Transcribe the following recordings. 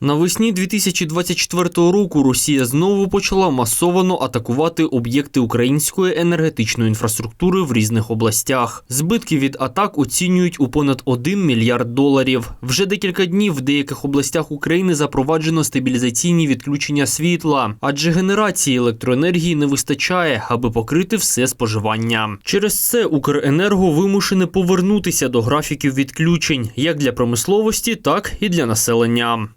Навесні 2024 року Росія знову почала масовано атакувати об'єкти української енергетичної інфраструктури в різних областях. Збитки від атак оцінюють у понад 1 мільярд доларів. Вже декілька днів в деяких областях України запроваджено стабілізаційні відключення світла, адже генерації електроенергії не вистачає, аби покрити все споживання. Через це Укренерго вимушене повернутися до графіків відключень як для промисловості, так і для населення.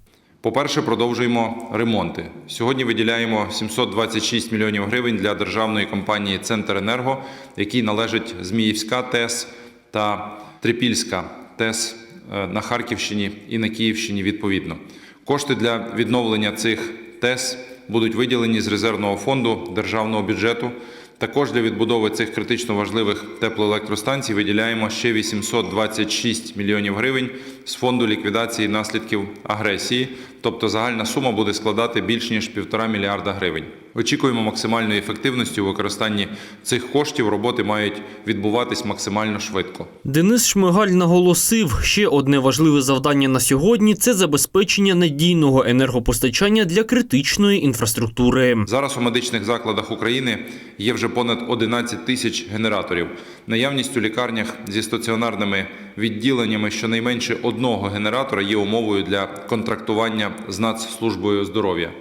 По-перше, продовжуємо ремонти. Сьогодні виділяємо 726 мільйонів гривень для державної компанії Центренерго, якій належить Зміївська ТЕС та Трипільська ТЕС е, на Харківщині і на Київщині відповідно. Кошти для відновлення цих ТЕС будуть виділені з резервного фонду державного бюджету. Також для відбудови цих критично важливих теплоелектростанцій виділяємо ще 826 мільйонів гривень з фонду ліквідації наслідків агресії. Тобто загальна сума буде складати більш ніж півтора мільярда гривень. Очікуємо максимальної ефективності у використанні цих коштів. Роботи мають відбуватись максимально швидко. Денис Шмигаль наголосив, ще одне важливе завдання на сьогодні це забезпечення надійного енергопостачання для критичної інфраструктури. Зараз у медичних закладах України є вже понад 11 тисяч генераторів. Наявність у лікарнях зі стаціонарними відділеннями щонайменше одного генератора є умовою для контрактування з Нацслужбою здоров'я.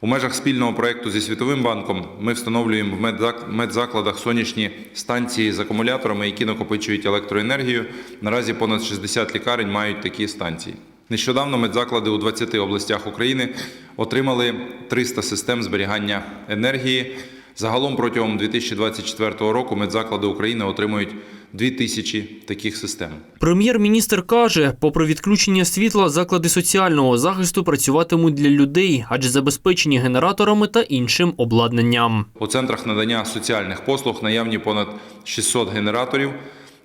У межах спільного проекту зі Світовим банком ми встановлюємо в медзак- медзакладах сонячні станції з акумуляторами, які накопичують електроенергію. Наразі понад 60 лікарень мають такі станції. Нещодавно медзаклади у 20 областях України отримали 300 систем зберігання енергії. Загалом протягом 2024 року медзаклади України отримують 2000 таких систем. Прем'єр-міністр каже, попри відключення світла, заклади соціального захисту працюватимуть для людей, адже забезпечені генераторами та іншим обладнанням. У центрах надання соціальних послуг наявні понад 600 генераторів.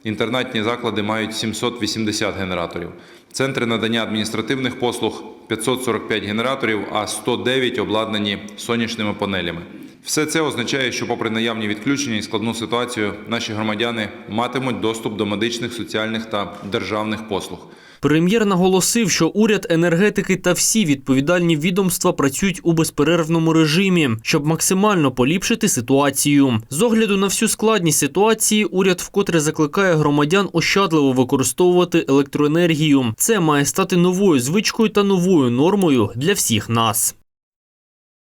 Інтернатні заклади мають 780 генераторів. Центри надання адміністративних послуг 545 генераторів, а 109 обладнані сонячними панелями. Все це означає, що, попри наявні відключення і складну ситуацію, наші громадяни матимуть доступ до медичних, соціальних та державних послуг. Прем'єр наголосив, що уряд енергетики та всі відповідальні відомства працюють у безперервному режимі, щоб максимально поліпшити ситуацію. З огляду на всю складність ситуації, уряд вкотре закликає громадян ощадливо використовувати електроенергію. Це має стати новою звичкою та новою нормою для всіх нас.